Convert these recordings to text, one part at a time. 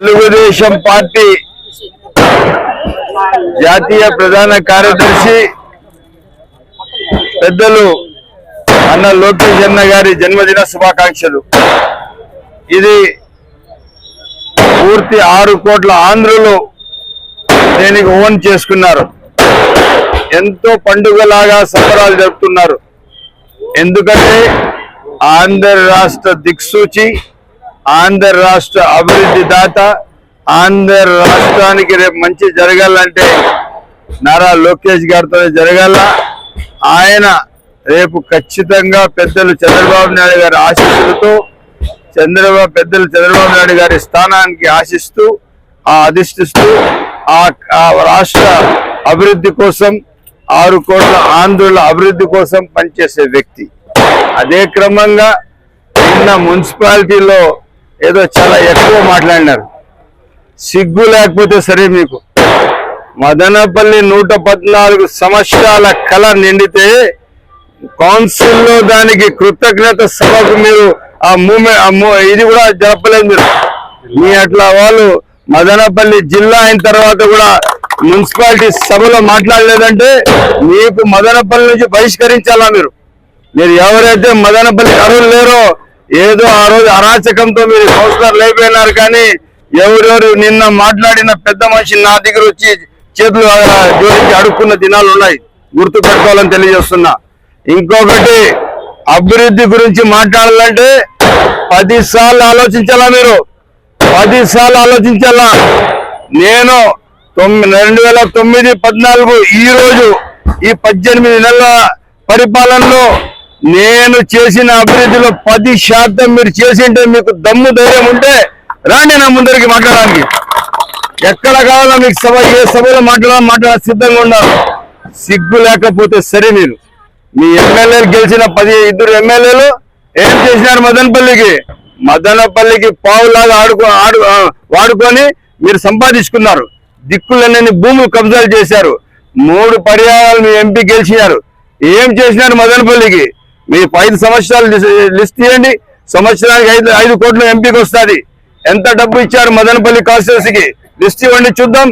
Telugu Desam party జాతీయ ప్రధాన కార్యదర్శి పెద్దలు అన్న లోకేష్ అన్న గారి జన్మదిన శుభాకాంక్షలు. ఇది పూర్తి ఆరు కోట్ల ఆంధ్రులు దీనికి ఓన్ చేసుకున్నారు. ఎంతో పండుగలాగా సంబరాలు జరుపుతున్నారు. ఎందుకంటే ఆంధ్ర రాష్ట్ర దిక్సూచి ఆంధ్ర రాష్ట్ర అభివృద్ధి దాత ఆంధ్ర రాష్ట్రానికి రేపు మంచి జరగాలంటే నారా లోకేష్ గారితో జరగాల. ఆయన రేపు ఖచ్చితంగా పెద్దలు చంద్రబాబు నాయుడు గారి ఆశీస్సులతో చంద్రబాబు పెద్దలు చంద్రబాబు నాయుడు గారి స్థానానికి ఆశిస్తూ ఆ అధిష్టిస్తూ ఆ ఆ రాష్ట్ర అభివృద్ధి కోసం ఆరు కోట్ల ఆంధ్రుల అభివృద్ధి కోసం పనిచేసే వ్యక్తి. అదే క్రమంగా నిన్న మున్సిపాలిటీలో ఏదో చాలా ఎక్కువ మాట్లాడినారు. సిగ్గు లేకపోతే సరే మీకు. మదనపల్లి నూట పద్నాలుగు సంవత్సరాల కళ నిండితే కౌన్సిల్లో దానికి కృతజ్ఞత సభకు మీరు ఆ మూమెంట్ ఇది కూడా జరపలేదు మీరు. మీ అట్లా వాళ్ళు మదనపల్లి జిల్లా అయిన తర్వాత కూడా మున్సిపాలిటీ సభలో మాట్లాడలేదంటే మీకు మదనపల్లి నుంచి బహిష్కరించాలా మీరు? మీరు ఎవరైతే మదనపల్లి అర్హులు లేరో ఏదో ఆ రోజు అరాచకంతో మీరు కౌన్సిలర్ లేకపోయినారు కానీ ఎవరెవరు నిన్న మాట్లాడిన పెద్ద మనిషి నా దగ్గర వచ్చి చేతులు జోడించి అడుక్కున్న దినాలు ఉన్నాయి. గుర్తు పెట్టుకోవాలని తెలియజేస్తున్నా. ఇంకొకటి అభివృద్ధి గురించి మాట్లాడాలంటే పది సార్లు ఆలోచించాలా మీరు? పది సార్లు ఆలోచించాలా? నేను తొమ్మిది రెండు వేల తొమ్మిది పద్నాలుగు ఈ రోజు ఈ పద్దెనిమిది నెలల పరిపాలనలో నేను చేసిన అభివృద్ధిలో పది శాతం మీరు చేసింటే మీకు దమ్ము ధైర్యం ఉంటే రాండి నా ముందరికి మాట్లాడడానికి. ఎక్కడ కావాలో మీకు సభ ఏ సభలో మాట్లాడాలి మాట్లాడాలి సిద్ధంగా ఉండాలి. సిగ్గు లేకపోతే సరే మీరు. మీ ఎమ్మెల్యేలు గెలిచిన పది ఇద్దరు ఎమ్మెల్యేలు ఏం చేసినారు మదనపల్లికి? మదనపల్లికి పావులాగా ఆడుకో ఆడు వాడుకొని మీరు సంపాదించుకున్నారు. దిక్కులన్నీ భూములు కబ్జాలు చేశారు. మూడు పర్యాయాలు మీ ఎంపీ గెలిచినారు. ఏం చేసినారు మదనపల్లికి? మీ ఐదు సంవత్సరాలు లిస్ట్ తీయండి. సంవత్సరానికి ఐదు ఐదు కోట్ల ఎంపీకి వస్తుంది. ఎంత డబ్బు ఇచ్చారు మదనపల్లి కాన్స్టిట్యూన్సీకి? లిస్ట్ ఇవ్వండి చూద్దాం.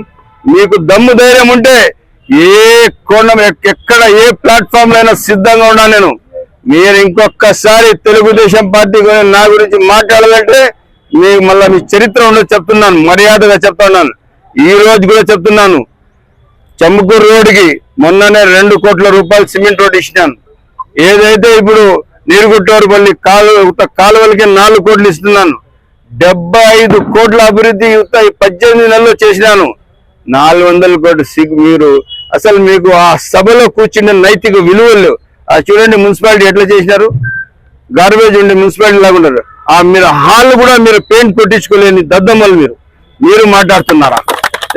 మీకు దమ్ము ధైర్యం ఉంటే ఏ కోణం ఎక్కడ ఏ ప్లాట్ఫామ్ అయినా సిద్ధంగా ఉన్నాను నేను. మీరు ఇంకొకసారి తెలుగుదేశం పార్టీ గురించి నా గురించి మాట్లాడాలంటే మీకు మళ్ళీ మీ చరిత్ర ఉండదు చెప్తున్నాను. మర్యాదగా చెప్తున్నాను. ఈ రోజు కూడా చెప్తున్నాను. చెమ్మకూరు రోడ్డుకి మొన్ననే రెండు కోట్ల రూపాయలు సిమెంట్ రోడ్ ఇచ్చినాను. ఏదైతే ఇప్పుడు నీరుగుట్టోరుపల్లి కాలువ ఉత్త కాలువలకి నాలుగు కోట్లు ఇస్తున్నాను. డెబ్బై ఐదు కోట్ల అభివృద్ధి యుక్త పద్దెనిమిది నెలల్లో చేసినాను. నాలుగు వందల కోట్లు సిగ్గు మీరు అసలు మీకు ఆ సభలో కూర్చున్న నైతిక విలువలు ఆ చూడండి మున్సిపాలిటీ ఎట్లా చేసినారు? గార్బేజ్ ఉండే మున్సిపాలిటీ లాగా ఉన్నారు. ఆ మీరు హాల్ కూడా మీరు పెయింట్ కొట్టించుకోలేని దద్దమ్మలు మీరు. మీరు మాట్లాడుతున్నారా?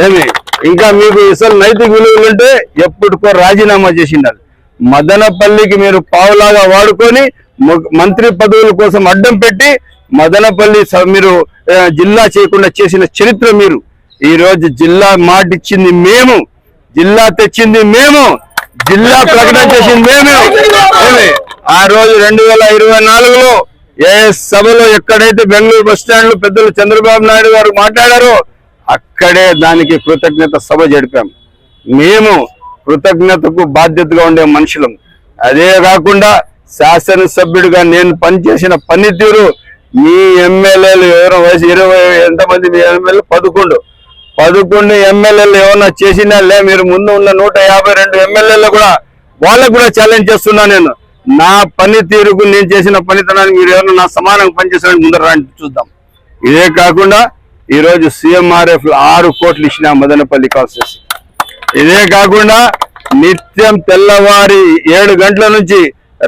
ఏమి? ఇంకా మీకు అసలు నైతిక విలువలు ఉంటే ఎప్పటికో రాజీనామా చేసిండాలి. మదనపల్లికి మీరు పావులాగా వాడుకొని మంత్రి పదవుల కోసం అడ్డం పెట్టి మదనపల్లి మీరు జిల్లా చేయకుండా చేసిన చరిత్ర మీరు. ఈ రోజు జిల్లా మాట ఇచ్చింది మేము. జిల్లా తెచ్చింది మేము. జిల్లా ప్రకటన చేసింది మేమే. ఆ రోజు రెండు వేల ఇరవై నాలుగులో ఏ సభలో ఎక్కడైతే బెంగళూరు బస్ స్టాండ్లో పెద్దలు చంద్రబాబు నాయుడు గారు మాట్లాడారో అక్కడే దానికి కృతజ్ఞత సభ జరిపాం. మేము కృతజ్ఞతకు బాధ్యతగా ఉండే మనుషులం. అదే కాకుండా శాసనసభ్యుడిగా నేను పనిచేసిన పనితీరు మీ ఎమ్మెల్యేలు ఎవరో వయసు ఇరవై ఎంతమంది మీ ఎమ్మెల్యే? పదకొండు. పదకొండు ఎమ్మెల్యేలు ఏమన్నా చేసినా లే మీరు ముందు ఉన్న నూట యాభై రెండు ఎమ్మెల్యేలు కూడా వాళ్ళకు కూడా ఛాలెంజ్ చేస్తున్నా నేను. నా పనితీరుకు నేను చేసిన పనితనానికి మీరు ఎవరన్నా నా సమానంగా పనిచేసడానికి ముందర రండి చూద్దాం. ఇదే కాకుండా ఈరోజు రోజు సీఎంఆర్ఎఫ్ ఆరు కోట్లు ఇచ్చిన మదనపల్లి కాల్సేసి ఇదే కాకుండా నిత్యం తెల్లవారి ఏడు గంటల నుంచి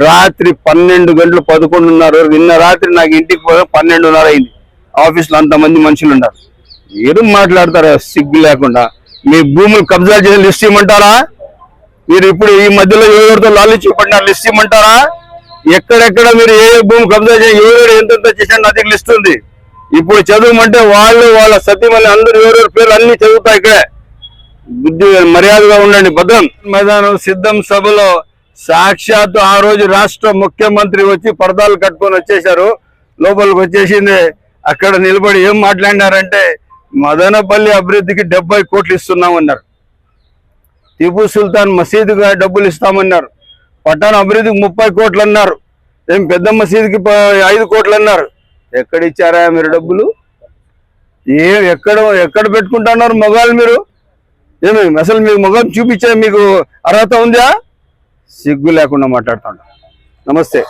రాత్రి పన్నెండు గంటలు పదకొండున్నర నిన్న రాత్రి నాకు ఇంటికి పోయి పన్నెండున్నర అయింది. ఆఫీస్లో అంతమంది మనుషులు ఉన్నారు. మీరు మాట్లాడతారా సిగ్గు లేకుండా. మీ భూములు కబ్జా చేసి లిస్ట్ ఇవ్వమంటారా? మీరు ఇప్పుడు ఈ మధ్యలో ఎవరితో లాలించి పడినారు లిస్ట్ ఇవ్వమంటారా? ఎక్కడెక్కడ మీరు ఏ భూమి కబ్జా చేసి ఎవరెవరు ఎంతెంత చేశారు నా దగ్గర లిస్ట్ ఉంది. ఇప్పుడు చదవమంటే వాళ్ళు వాళ్ళ సతీమణి అందరూ ఎవరెవరి పేర్లు అన్ని చదువుతాయి ఇక్కడే. బుద్ధి మర్యాదగా ఉండండి. భద్రం. మైదానం సిద్ధం సభలో సాక్షాత్తు ఆ రోజు రాష్ట్ర ముఖ్యమంత్రి వచ్చి పరదాలు కట్టుకొని వచ్చేశారు. లోపలికి వచ్చేసింది. అక్కడ నిలబడి ఏం మాట్లాడినారంటే మదనపల్లి అభివృద్ధికి డెబ్బై కోట్లు ఇస్తున్నామన్నారు. టిపు సుల్తాన్ మసీదుగా డబ్బులు ఇస్తామన్నారు. పట్టణ అభివృద్ధికి ముప్పై కోట్లు అన్నారు. ఏం పెద్ద మసీదుకి ప- ఐదు కోట్లు అన్నారు. ఎక్కడ ఇచ్చారా మీరు డబ్బులు? ఏ ఎక్కడ ఎక్కడ పెట్టుకుంటున్నారు మొగాలు మీరు? ఏమి? అసలు మీకు మొగం చూపించే మీకు అర్హత ఉందా? సిగ్గు లేకుండా మాట్లాడుతాడు. నమస్తే.